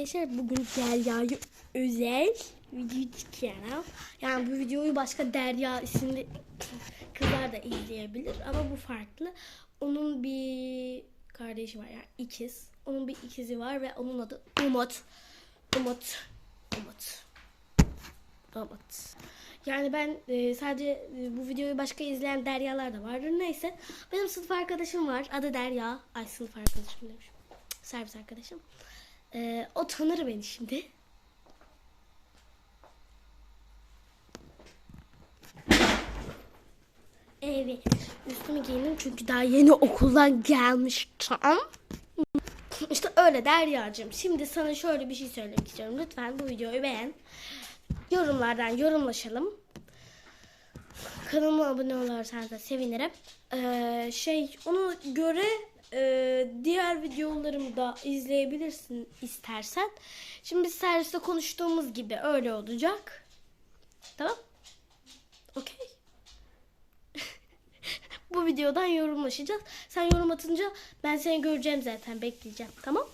arkadaşlar bugün Derya'yı özel video çekiyorum. Yani bu videoyu başka Derya isimli kızlar da izleyebilir ama bu farklı. Onun bir kardeşi var yani ikiz. Onun bir ikizi var ve onun adı Umut. Umut. Umut. Umut. Yani ben e, sadece e, bu videoyu başka izleyen Deryalar da vardır. Neyse. Benim sınıf arkadaşım var. Adı Derya. Ay sınıf arkadaşım demişim. Servis arkadaşım. E, o tanır beni şimdi. Evet. Üstümü giyindim çünkü daha yeni okuldan gelmiştim. İşte öyle Derya'cığım. Şimdi sana şöyle bir şey söylemek istiyorum. Lütfen bu videoyu beğen. Yorumlardan yorumlaşalım. Kanalıma abone olursanız da sevinirim. Ee, şey ona göre e, diğer videolarımı da izleyebilirsin istersen. Şimdi biz serviste konuştuğumuz gibi öyle olacak. Tamam? Okey. Bu videodan yorumlaşacağız. Sen yorum atınca ben seni göreceğim zaten bekleyeceğim. Tamam?